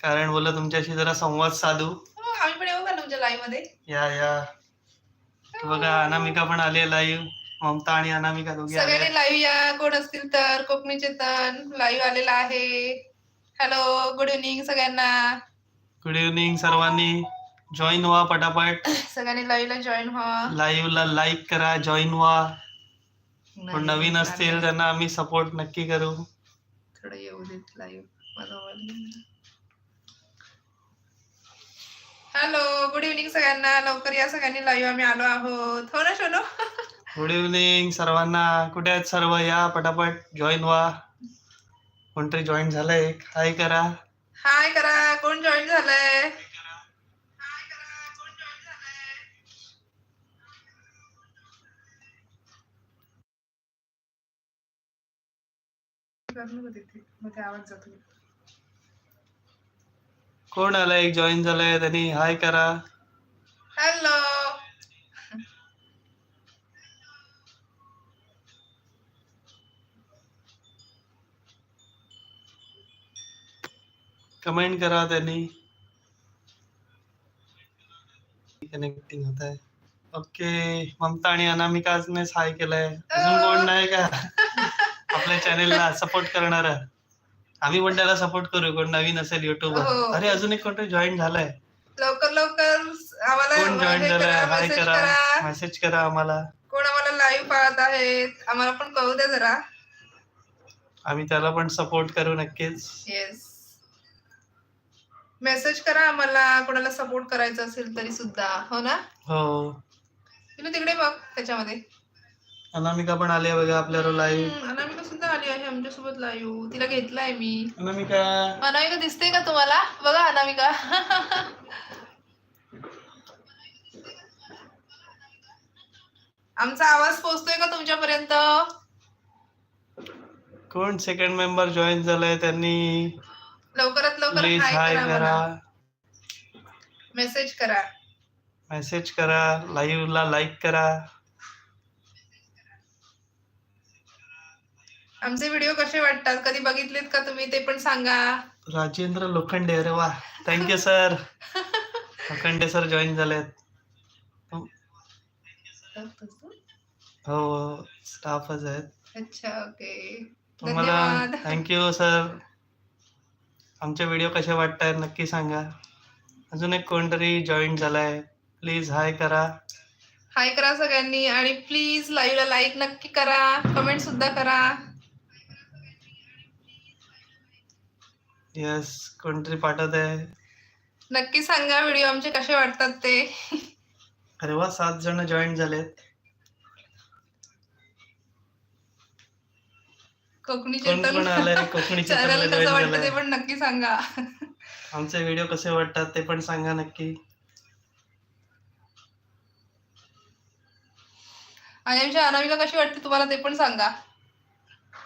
कारण बोललं तुमच्याशी जरा संवाद साधू. हो, आम्ही पण येऊ का तुमच्या लाईव्हमध्ये? या या. बघा अनामिका पण आली लाईव्ह ममता आणि अनामिका दोघी सगळ्यांनी लाईव्ह या. कोण असतील तर? कोकणी चेतन लाईव्ह आलेला आहे. हॅलो गुड इव्हनिंग सगळ्यांना. गुड इव्हनिंग सर्वांनी. जॉईन व्हा पटापट. सगळ्यांनी लाईव्ह ला जॉईन व्हा. लाईव्ह ला लाईक करा जॉईन व्हा. नाही, नवीन असतील. त्यांना आम्ही सपोर्ट नक्की करू. थोडं येऊ देत लाईव्ह हॅलो गुड इव्हनिंग सगळ्यांना. लवकर या सगळ्यांनी लाईव्ह आम्ही आलो आहोत. हो ना शोनो? गुड इव्हनिंग सर्वांना. कुठे आहेत सर्व? या पटापट जॉईन व्हा. कोणतरी जॉईन झालंय? हाय करा. हाय करा. कोण जॉईन झालंय? मध्ये आवाज जातो. कोण आलंय? जॉईन झालंय त्यांनी हाय करा. हॅलो कमेंट करा त्यांनी. कनेक्टिंग होत आहे ओके ममता आणि अनामिकाने हाय केलंय. अजून कोण नाही का? आपल्या चॅनेलला सपोर्ट करणार. आम्ही पण त्याला सपोर्ट करू कोण नवीन असेल युट्यूबवर हो. अरे अजून एक कोणतरी जॉईन झालाय. लवकर लवकर आम्हाला कोण जॉईन हे झालंय? करा, हाय message करा. करा. मेसेज करा आम्हाला. कोण आम्हाला लाईव्ह पाहत आहेत आम्हाला पण कळू द्या जरा. आम्ही त्याला पण सपोर्ट करू नक्कीच. येस मेसेज करा आम्हाला कोणाला सपोर्ट करायचा असेल तरी सुद्धा. हो ना? हो. तुम्ही तिकडे बघ त्याच्यामध्ये. अनामिका पण आली बघा आपल्यावर लाईव्ह हम्म, आली आहे आमच्यासोबत लाईव्ह तिला घेतलाय मी. अनामिका. अनामिका दिसते का तुम्हाला? बघा अनामिका. आमचा आवाज पोहोचतोय का तुमच्यापर्यंत? कोण सेकंड मेंबर जॉईन झालाय त्यांनी? लवकरात लवकर प्लीज हाय हाय करा करा मेसेज करा. मेसेज करा लाईव्ह ला लाईक करा. आमचे व्हिडिओ कसे वाटतात? कधी बघितलेत का तुम्ही? ते पण सांगा. राजेंद्र लोखंडे अरे वा. Thank you sir Lokhande sir join झालेत. हो स्टाफच आहेत. अच्छा ओके तुम्हाला धन्यवाद. थँक्यू सर आमचे व्हिडिओ कसे वाटतात नक्की सांगा. अजून एक कोणतरी जॉईन झालाय. प्लीज हाय करा. हाय करा सगळ्यांनी आणि प्लीज लाईव्हला लाईक नक्की करा. कमेंट सुद्धा करा. येस कोणतरी पाठवत आहे. नक्की सांगा व्हिडिओ आमचे कसे वाटतात ते. अरे वा सात जण जॉईन झालेत. कोकणी कोण आलंय कोकणी चॅनल कसं वाटतं ते पण नक्की सांगा. आमचे व्हिडिओ कसे वाटतात ते पण सांगा नक्की. आणि आमची अनामिका कशी वाटते तुम्हाला ते पण सांगा.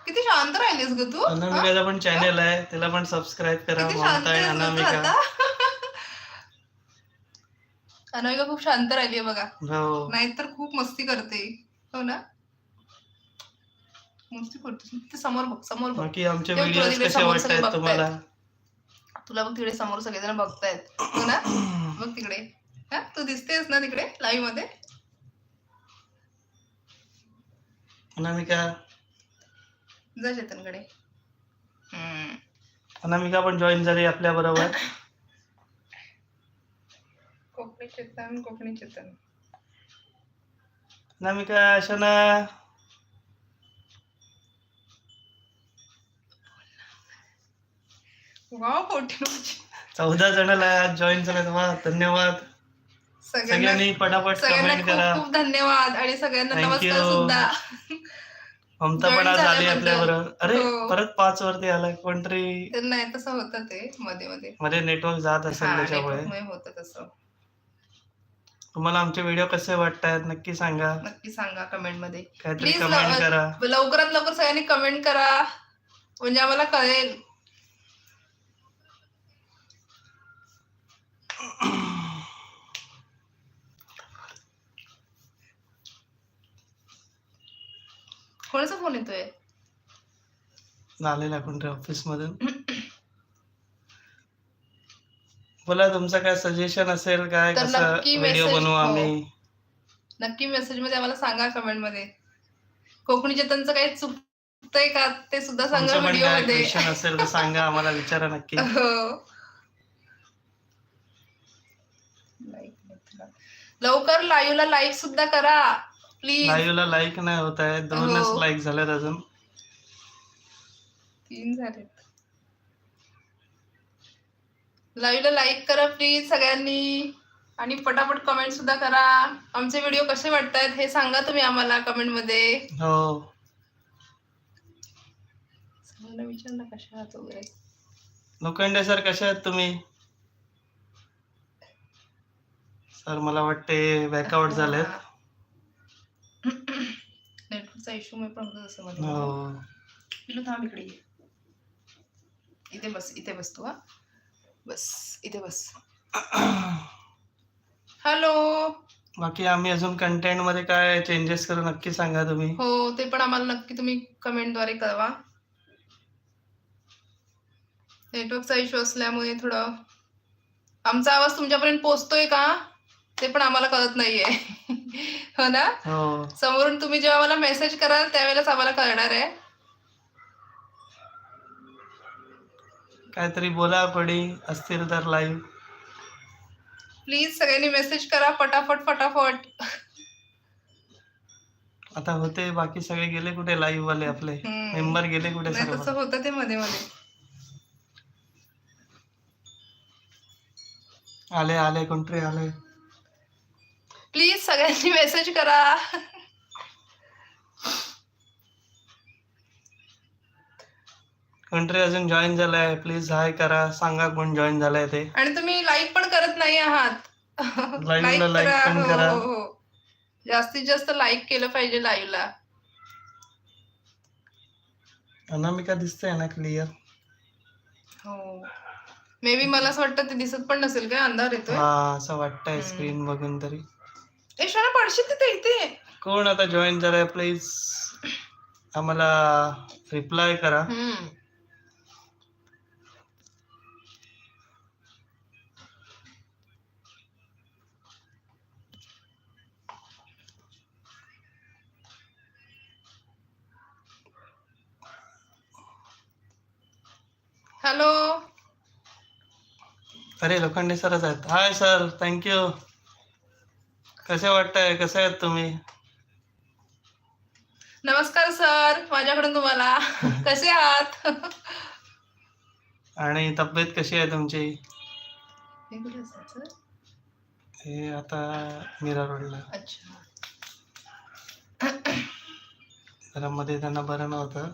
किती शांत राहिलीस ग तू? अनामिकाचा पण चॅनल आहे. त्याला पण सबस्क्राईब करा. अनामिका. अनामिका खूप शांत राहिली आहे बघा. हो. नाहीतर खूप मस्ती करते. हो ना? मस्ती करते ते समोर बघ समोर बाकी आमचे कसे वाटतायत तुम्हाला? तुला बघ तिकडे समोर सगळेजण बघतायत. हो ना? बघ तिकडे. हा? तू दिसतेस ना तिकडे? लाईव्हमध्ये? अनामिका जा चेतनकडे हम्म. अनामिका पण जॉईन झाली आपल्या बरोबर? कोकणी चेतन कोकणी चेतन. अनामिका शना? वा फोर्टी चौदा जणाला जॉईन झालेत वा धन्यवाद. सगळ्यांना पटापट सगळ्यांना कमेंट करा. खूप खूप धन्यवाद आणि सगळ्यांना Thank नमस्कार you. सुद्धा. ममता Join पण आज आली झाल्याबद्दल. आपल्या बरोबर अरे हो. परत पाच वरती आलाय. कोणतरी तर नाही तसं होतं ते मध्ये मध्ये. मध्ये नेटवर्क जात असेल हा त्याच्यामुळे. network मुळे होतं तसं. तुम्हाला आमचे व्हिडिओ कसे वाटतात? नक्की सांगा. नक्की सांगा कमेंटमध्ये. काहीतरी Please, कमेंट लव- करा. लवकरात लवकर सगळ्यांनी कमेंट करा. म्हणजे आम्हाला कळेल. कोणाचा फोन येतोय. आलेला कोणतरी ऑफिस मधून. बोला तुमचं काय सजेशन असेल? काय तर कसं नक्की व्हिडिओ message- बनवू हो. आम्ही? नक्की मेसेजमध्ये आम्हाला सांगा कमेंटमध्ये. कोकणी चेतनचं काही चुकतंय का? ते सुद्धा सांगा तुमचं पण व्हिडिओ काय मध्ये. क्वेश्चन असेल तर सांगा आम्हाला विचारा नक्की. हो. लवकर लाईव्ह ला लाईक सुद्धा करा. प्लीज लाईव्ह ला लाईक नाही होत आहे. दोनच हो. लाईक झालेत अजून. तीन झालेत. लाईव्ह ला लाईक करा प्लीज सगळ्यांनी. आणि पटापट कमेंट सुद्धा करा. आमचे व्हिडिओ कसे वाटतात हे सांगा तुम्ही आम्हाला कमेंटमध्ये. हो. सगळ्यांना ना कशा आहात वगैरे. लोखंडे सर कसे आहेत तुम्ही? सर मला वाटते बॅकआउट झालेत. नेटवर्कचा इश्यू मी पण होतो मध्ये हो. पिलू थांब इकडे ये. इथे बस इथे बस तू हा. बस इथे बस. हॅलो. बाकी आम्ही अजून कंटेंटमध्ये काय चेंजेस करू नक्की सांगा तुम्ही. हो ते पण आम्हाला नक्की तुम्ही कमेंटद्वारे कळवा. नेटवर्कचा इश्यू असल्यामुळे थोडं आमचा आवाज तुमच्यापर्यंत पोहोचतोय का? ते पण आम्हाला कळत नाहीये. हो ना? हो. समोरून तुम्ही जेव्हा मला मेसेज कराल त्यावेळेलाच आम्हाला कळणार आहे. काहीतरी बोला पडी असतील तर लाईव्ह प्लीज सगळ्यांनी मेसेज करा पटापट पटापट. आता होते बाकी सगळे गेले कुठे लाईव्ह वाले आपले? हम्म. मेंबर गेले कुठे नाही सर्व? तसं होतं ते मध्ये मध्ये. आले आले कोणतरी आले? प्लीज सगळ्यांनी मेसेज करा. कोणतरी अजून जॉईन झालाय. प्लीज हाय करा. सांगा कोण जॉईन झालाय ते. आणि तुम्ही लाईक पण करत नाही आहात. Live ला like पण हो, करा. हो, हो. जास्तीत जास्त लाईक केलं पाहिजे लाईव्ह ला. अनामिका दिसतंय ना क्लिअर हो. मे बी मला असं वाटतं ते दिसत पण नसेल काय? अंधार येतोय. हा असं वाटतंय. स्क्रीन बघून तरी. शाळा पडशील तिथे इथे. कोण आता जॉईन झालाय प्लीज आम्हाला रिप्लाय करा. हम्म. हॅलो अरे लोखंडे सरच आहेत. हाय सर थँक्यू कसे वाटतंय? कसे आहेत तुम्ही? नमस्कार सर. माझ्याकडून तुम्हाला. कसे आहात? आणि तब्येत कशी आहे तुमची? हे आता मीरा रोडला अच्छा. जरा मध्ये त्यांना बरं नव्हतं.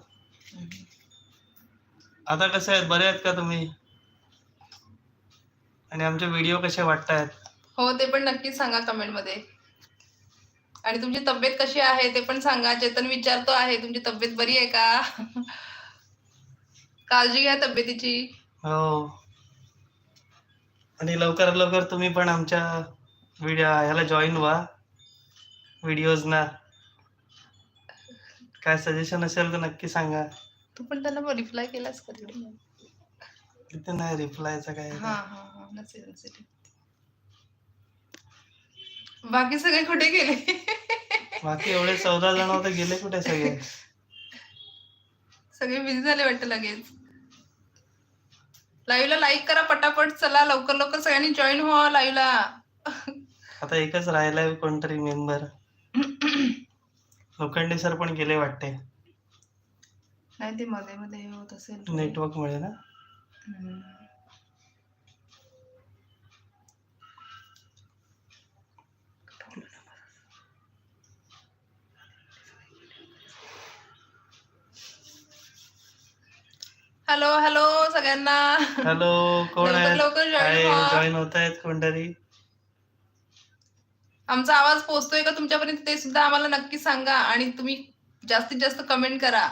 आता कसे आहेत? बरे आहेत का तुम्ही? आणि आमचे व्हिडिओ कसे वाटतायत? हो ते पण नक्कीच सांगा कमेंटमध्ये आणि तुमची तब्येत कशी आहे ते पण सांगा. चेतन विचारतो आहे. तुमची तब्येत बरी आहे का? काळजी घ्या तब्येतीची. हो. आणि लवकर लवकर तुम्ही पण आमच्या व्हिडिओ ह्याला जॉईन व्हा. व्हिडिओज ना काय सजेशन असेल तर नक्की सांगा. तू पण त्यांना रिप्लाय केलास का तिकडे? तिथे नाही रिप्लायचं काय हा हा हा. नसेल नसेल. बाकी सगळे कुठे गेले? बाकी एवढे चौदा जण होते गेले कुठे सगळे? सगळे बिझी झाले वाटतं लगेच. लाईव्ह ला लाईक करा पटापट चला लवकर लवकर सगळ्यांनी जॉईन व्हा लाईव्ह ला आता एकच राहिलाय कोणतरी मेंबर लोखंडे सर पण गेले वाटते. नाही ते मध्ये मध्ये होत असेल. नेटवर्क मुळे ना? हॅलो हॅलो सगळ्यांना. हॅलो कोण लवकर लवकर जॉईन व्हा. जॉईन होत आहेत कोणतरी? आमचा आवाज पोहोचतोय का तुमच्यापर्यंत ते सुद्धा आम्हाला नक्की सांगा आणि तुम्ही जास्तीत जास्त कमेंट करा.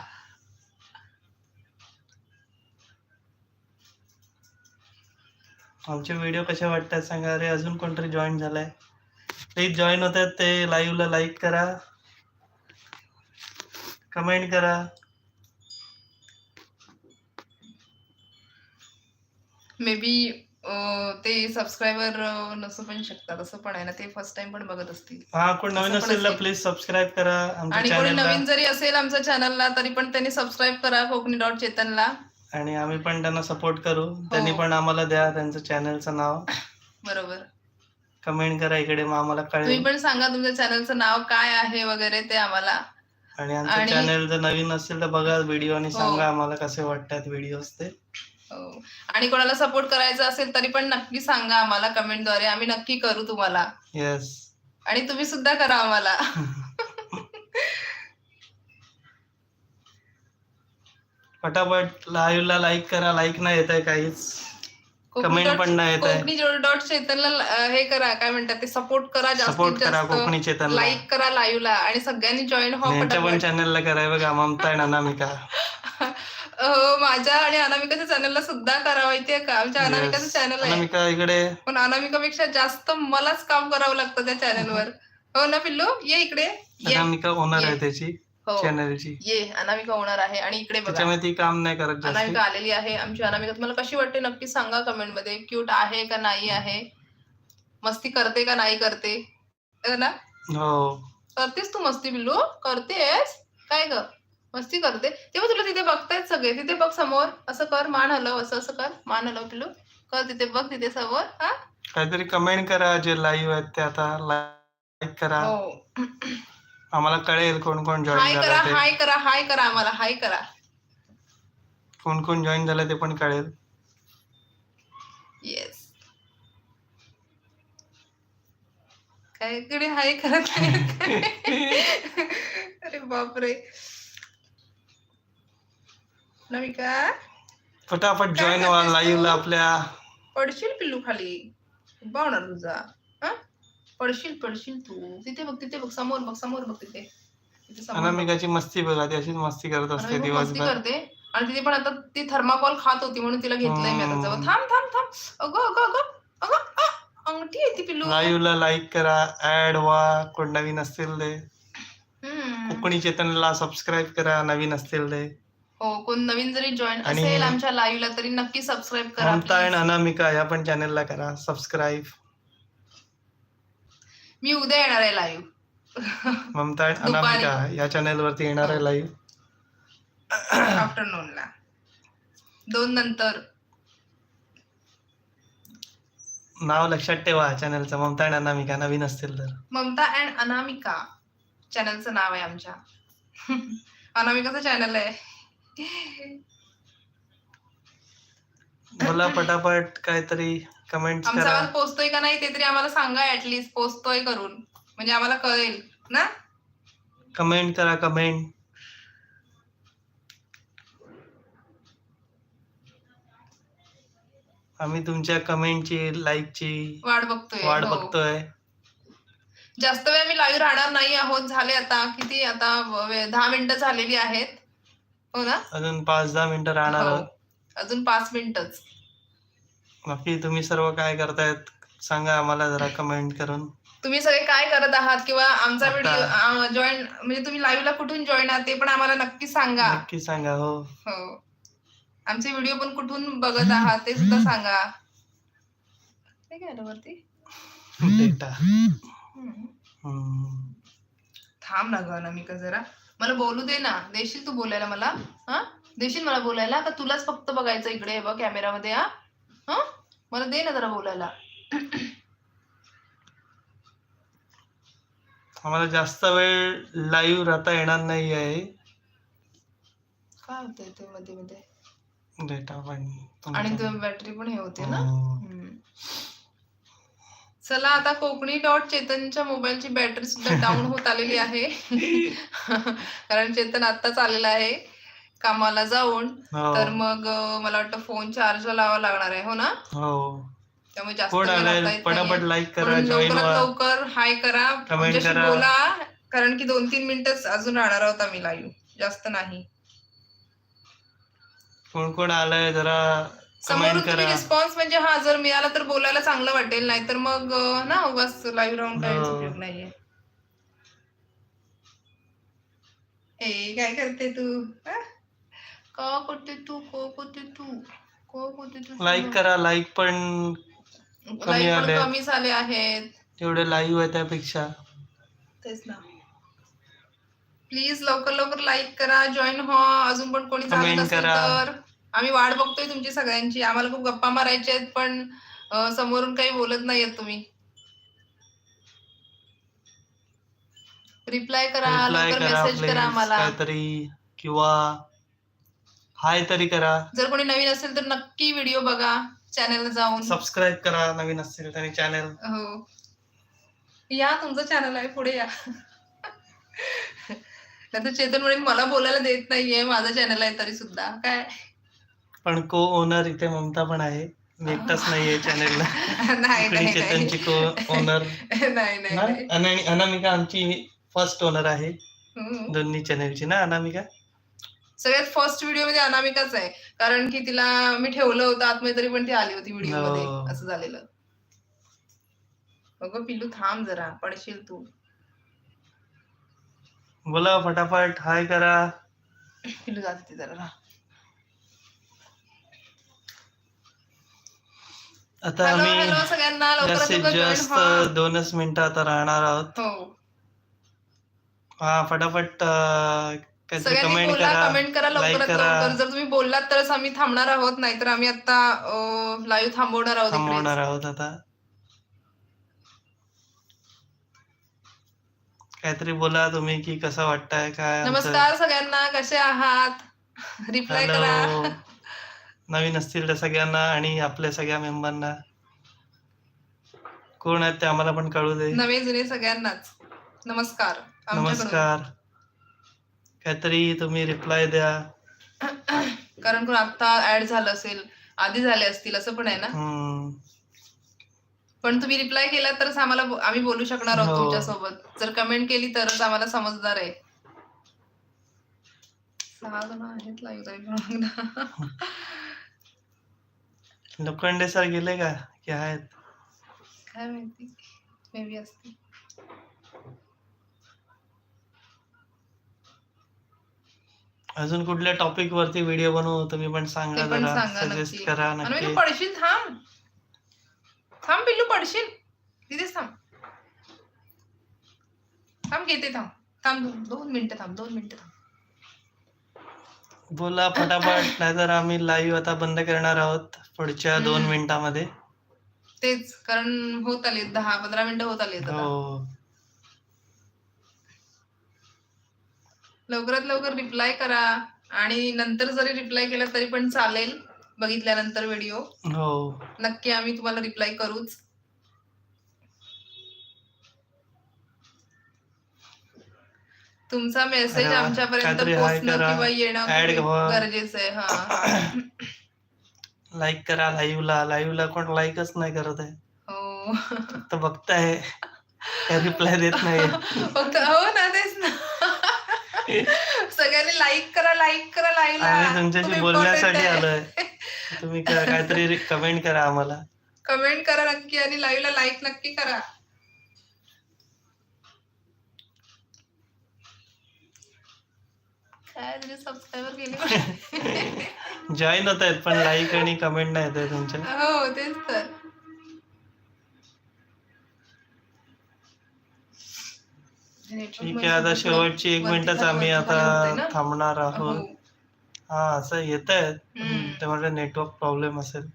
आमचे व्हिडिओ कसे वाटतात सांगा? अरे अजून कोणतरी जॉईन झालाय. प्लीज जॉईन होत आहेत ते लाईव्हला लाईक करा. कमेंट करा. मे बी ते सबस्क्रायबर नसू पण शकतात. असं पण आहे ना ते फर्स्ट टाइम पण बघत असतील. हा कोण नवीन असेल तर असेल. प्लीज सबस्क्राईब करा आणि कोणी नवीन जरी असेल आमच्या चॅनलला तरी पण त्यांनी सबस्क्राईब करा कोकणी डॉट चेतनला. आणि आम्ही पण त्यांना सपोर्ट करू. त्यांनी हो. पण आम्हाला द्या त्यांचं चॅनलचं नाव. बरोबर. कमेंट करा इकडे मग आम्हाला तुम्ही कळेल पण सांगा तुमच्या चॅनलचं नाव काय आहे वगैरे ते आम्हाला. आणि आमचं चॅनल जर नवीन असेल तर बघा व्हिडिओ आणि हो. सांगा आम्हाला कसे वाटतात व्हिडिओज ते. आणि कोणाला सपोर्ट करायचा असेल तरी पण नक्की सांगा आम्हाला कमेंटद्वारे आम्ही नक्की करू तुम्हाला. येस आणि तुम्ही सुद्धा करा आम्हाला. पटापट लाईव्ह ला लाईक करा. लाईक नाही येत आहे काहीच कमेंट पण नाही येत आहे कोकणी डॉट चेतनला हे करा. काय म्हणतात ते? सपोर्ट करा सपोर्ट करा कोकणी चेतनला. लाईक करा लाईव्ह ला. आणि सगळ्यांनी जॉईन यांच्या पण. चॅनलला कराय बघा ममता अहो, माझ्या आणि अनामिकाच्या चॅनलला सुद्धा करा माहितीये का? आमच्या अनामिकाचं Yes. चॅनल आहे. अनामिका इकडे. पण अनामिकापेक्षा जास्त मलाच काम करावं लागतं त्या चॅनलवर हो ना पिल्लू? ये इकडे. ये. अनामिका ओनर ये. आहे त्याची हो. चॅनलची ये अनामिका होणार आहे आणि इकडे बघा. त्याच्यामुळे ती काम नाही करत जास्त. अनामिका आलेली आहे. आमची अनामिका तुम्हाला कशी वाटते नक्की सांगा कमेंटमध्ये. क्यूट आहे का नाही आहे? मस्ती करते का नाही करते? है ना? हो. करतेस तू मस्ती पिल्लू? करतेस. काय ग? मस्ती करते. तेव्हा तुला तिथे बघतायत सगळे. तिथे बघ समोर. असं कर मान हलव. असं असं कर. मान हलव पिल्लू. कर तिथे बघ तिथे समोर. हा? काहीतरी कमेंट करा जे लाईव्ह आहेत ते आता. लाईक करा. हो. आम्हाला कळेल कोण कोण हाय जॉईन करा झालं ते. हाय करा हाय करा आम्हाला. हाय करा. कोण कोण जॉईन झालं ते पण कळेल. येस काय कडे हाय करत नाही. अरे बापरे. नमिका? फटाफट जॉईन व्हा करतेस लाईव्ह ला तू? आपल्या. पडशील पिल्लू खाली. होणार तुझा. हा? पडशील पडशील तू. तिथे बघ तिथे बघ समोर बघ समोर बघ तिथे. तिथे समोर बघ. अनामिकाची मस्ती बघा ती अशीच मस्ती करत असते आणि खूप मस्ती दिवसभर. करते. आणि तिथे पण आता ती थर्माकॉल खात होती म्हणून तिला घेतलंय मी आता. जवळ. थांब थांब थांब. अगं अगं अगं अगं आ, अंगठी आहे ती पिल्लू. लाईव्ह ला लाईक करा ऍड व्हा. कोण नवीन असतील ते. हम्म. कोकणी चेतनला सबस्क्राईब करा नवीन असतील ते. हो कोण नवीन जरी जॉईन आणि- असेल आमच्या लाईव्हला तरी नक्की सबस्क्राईब करा ममता please. आणि अनामिका या पण चॅनलला करा सबस्क्राईब मी उद्या येणार आहे लाईव्ह ममता दुपारी. अनामिका या चॅनल वरती येणार आहे लाईव्ह आफ्टरनूनला दोन नंतर. नाव लक्षात ठेवा चॅनलचं ममता आणि अनामिका नवीन असतील तर. ममता अँड अनामिका चॅनलचं नाव आहे आमच्या. अनामिकाचं चॅनल आहे. बोला पटापट काहीतरी कमेंट आमचा आवाज पोचतोय का नाही ते तरी आम्हाला सांगा ऍटलीस्ट पोचतोय करून. म्हणजे आम्हाला कळेल ना? कमेंट करा कमेंट आम्ही तुमच्या कमेंटची लाईकची वाट बघतोय वाट हो. बघतोय. जास्त वेळ मी लाईव्ह राहणार नाही आहोत झाले आता किती आता वे- दहा मिनिटं झालेली आहेत. हो ना? अजून पाच दहा मिनिटं राहणार हो. आहोत. अजून पाच मिनिटच. बाकी तुम्ही सर्व काय करतायत सांगा आम्हाला जरा कमेंट करून. तुम्ही सगळे काय करत आहात किंवा आमचा आता- व्हिडिओ जॉईन म्हणजे तुम्ही लाईव्हला कुठून जॉईन आहात ते पण आम्हाला नक्की सांगा. नक्की सांगा हो. हो. आमचे व्हिडिओ पण कुठून बघत आहात ते सुद्धा सांगा. ते काय आलं वरती? डेटा हम्म. हम्म. थांब ना ग नमिका जरा. मला बोलू दे ना. देशील तू बोलायला मला? हा? देशील मला बोलायला? का तुलाच फक्त बघायचं इकडे हे बघ कॅमेरामध्ये हा? हा? मला दे ना जरा बोलायला. आम्हाला जास्त वेळ लाईव्ह राहता येणार नाही आहे. काय होतंय ते मध्ये मध्ये? डेटा पण आणि. बॅटरी पण हे होते ना? हो. चला आता कोकणी डॉट चेतनच्या मोबाईलची बॅटरी सुद्धा डाऊन होत आलेली आहे. कारण चेतन आत्ताच आलेला आहे कामाला जाऊन. हो. तर मग मला वाटतं फोन चार्जला लावावा लागणार आहे हो ना? हो. त्यामुळे जास्त पटापट. लाईक करा लवकरात लवकर हाय करा. बोला. कारण की दोन तीन मिनिटच अजून राहणार आहोत आम्ही लाईव्ह जास्त नाही. कोण कोण आलंय? जरा समोरून कमेंट तुम्ही रिस्पॉन्स म्हणजे हा जर मिळाला तर बोलायला चांगलं वाटेल नाहीतर मग अं, ना उगाच लाईव्ह हो. उपयोग नाहीये. ए काय करते तू? का करते तू? को करते तू? खूप होते ते? लाईक करा लाईक पण कमी पण आले. कमी झाले आहेत. जेवढे लाईव्ह आहे त्यापेक्षा. तेच ना. प्लीज लवकर लवकर लाईक करा जॉईन व्हा. अजून पण कोणी नसेल करा. तर. आम्ही वाट बघतोय तुमची सगळ्यांची. आम्हाला खूप गप्पा मारायच्या आहेत पण समोरून काही बोलत नाहीयेत तुम्ही. रिप्लाय करा लवकर करा मेसेज करा आम्हाला. काहीतरी किंवा हाय तरी करा. जर कोणी नवीन असेल तर नक्की व्हिडिओ बघा चॅनलला जाऊन. सबस्क्राईब करा नवीन असतील तरी चॅनल हो. या तुमचं चॅनल आहे पुढे या. चेतन म्हणेल मला बोलायला देत नाहीये माझं चॅनल आहे तरी सुद्धा काय? पण को ओनर इथे ममता पण आहे. मी एकटाच नाहीये चॅनलला नाही इकडे चेतनची को ओनर नाही नाही. अनामिका आमची फर्स्ट ओनर आहे. दोन्ही चॅनलची ना अनामिका? सगळ्यात फर्स्ट व्हिडिओमध्ये अनामिकाच आहे. कारण की तिला मी ठेवलं होतं आतमध्ये तरी पण ती आली होती व्हिडिओमध्ये. हो. असं झालेलं. अगं पिल्लू थांब जरा. पडशील तू. बोला फटाफट. हाय करा. पिल्लू जाते जरा. आता हॅलो आम्ही हॅलो सगळ्यांना लवकरात जास्तीत लवकर जास्त व्हा दोनच मिनिटं आता राहणार आहोत. हो. हा फटाफट अं, काहीतरी सगळ्यांनी कमेंट बोला करा कमेंट करा लवकरात करा. लवकर. जर तुम्ही बोललात तरच आम्ही थांबणार आहोत नाहीतर आम्ही आता लाईव्ह थांबवणार आहोत इकडेच. थांबवणार आहोत आता. काहीतरी बोला तुम्ही की कसं वाटतंय काय आमचं? नमस्कार सगळ्यांना कसे आहात? रिप्लाय करा. हॅलो नवीन असतील त्या सगळ्यांना आणि आपल्या सगळ्या मेंबरना कोण आहेत ते आम्हाला पण कळू दे. नवे जुने सगळ्यांनाच. नमस्कार. नमस्कार. काहीतरी तुम्ही रिप्लाय द्या. कारण कोण आता ऍड झालं असेल आधी झाले असतील असं पण आहे ना? हम्म. पण तुम्ही रिप्लाय केला तरच आम्हाला बो- आम्ही बोलू शकणार आहोत हो. तुमच्यासोबत जर कमेंट केली तरच आम्हाला समजणार आहे. सहा जण आहेत live तरी पण. लोखंडे सर गेले का? की आहेत? काय माहिती? मे बी असतील. अजून कुठल्या टॉपिक वरती व्हिडिओ बनवू? तुम्ही पण सांगा जरा सजेस्ट करा नक्की. पडशील थांब. थांब पिल्लू पडशील. तिथेच थांब. थांब घेते थांब. थांब दोन मिनिटं थांब दोन मिनिटं थांब. बोला फटाफट नाहीतर आम्ही लाईव्ह आता बंद करणार आहोत पुढच्या दोन हम्म. मिनिटांमध्ये. तेच कारण होत आले दहा पंधरा मिनिटं होत आली हो. लवकरात लवकर रिप्लाय करा आणि नंतर जरी रिप्लाय केला तरी पण चालेल बघितल्यानंतर व्हिडिओ हो. नक्की आम्ही तुम्हाला रिप्लाय करूच. तुमचा मेसेज. आमच्यापर्यंत पोहोचणं करा. किंवा येणं. गरजेचं आहे हा. लाईक करा लाईव्हला लाईव्हला कोण लाईकच नाही करत आहे. हो. फक्त बघताय. रिप्लाय देत नाही फक्त हो ना तेच ना. सगळ्यांनी लाईक करा लाईक करा लाईव्हला तुमच्याशी बोलण्यासाठी आलोय. तुम्ही काहीतरी कमेंट करा आम्हाला. कमेंट करा नक्की आणि लाईव्हला लाईक नक्की करा. काय तुझे सबस्क्रायबर गेले जॉईन होत आहेत पण लाईक आणि कमेंट नाही येत आहे तुमच्या हो तेच तर. ठीक आहे आता शेवटची एक मिनिटच आम्ही आता थांबणार हो. आहोत. हा असं येत आहे हम्म. ते म्हणजे नेटवर्क प्रॉब्लेम असेल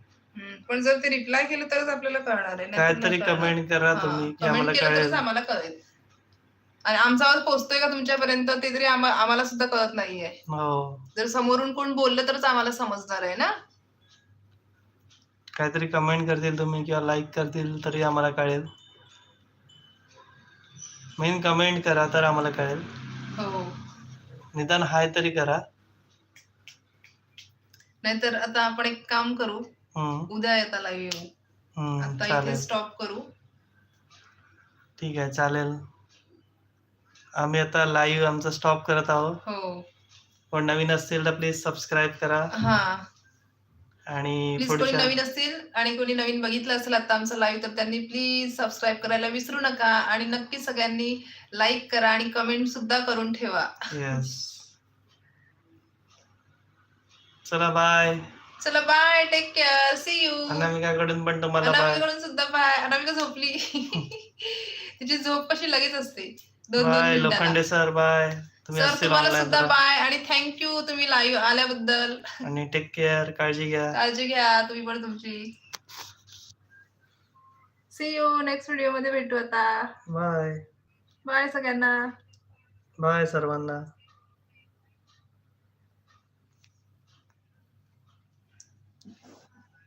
पण जर ते रिप्लाय केलं तरच आपल्याला कळणार आहे काहीतरी. कमेंट करा तुम्ही आम्हाला कळेल. आणि आमचा आवाज पोहोचतोय का तुमच्यापर्यंत ते तरी आम्हा- आम्हाला सुद्धा कळत नाहीये. हो. जर समोरून कोण बोललं तरच आम्हाला समजणार आहे ना? काहीतरी कमेंट करतील तुम्ही किंवा लाईक करतील तरी आम्हाला कळेल. मेन कमेंट करा तर आम्हाला कळेल. हो. निदान हाय तरी करा. नाहीतर आता आपण एक काम करू. हम्म, उद्या येता लाईव्ह येऊ. हम्म, आता इथे चालेल. स्टॉप करू. ठीक आहे चालेल. आम्ही आता लाईव्ह आमचा स्टॉप करत आहोत. हो. कोण नवीन असतील तर प्लीज सबस्क्राईब करा. हा. आणि प्लीज कोणी नवीन असतील आणि कोणी नवीन बघितलं असेल आता आमचं लाईव्ह तर त्यांनी प्लीज सबस्क्राईब करायला विसरू नका. आणि नक्की सगळ्यांनी लाईक करा आणि कमेंट सुद्धा करून ठेवा. येस चला बाय चला bye take care see you अनामिकाकडून पण तुम्हाला बाय अनामिकाकडून सुद्धा बाय अनामिका झोपली. तिची झोप कशी लगेच असते? दोन बाय लोखंडे सर बाय. तुम्ही सर असतील तुम्हाला ऑनलाईन सुद्धा बाय. आणि थँक्यू तुम्ही लाईव्ह आल्याबद्दल. आणि टेक केअर काळजी घ्या. काळजी घ्या तुम्ही पण तुमची. सी यू नेक्स्ट व्हिडिओमध्ये भेटू आता. बाय. बाय सगळ्यांना. बाय सर्वांना.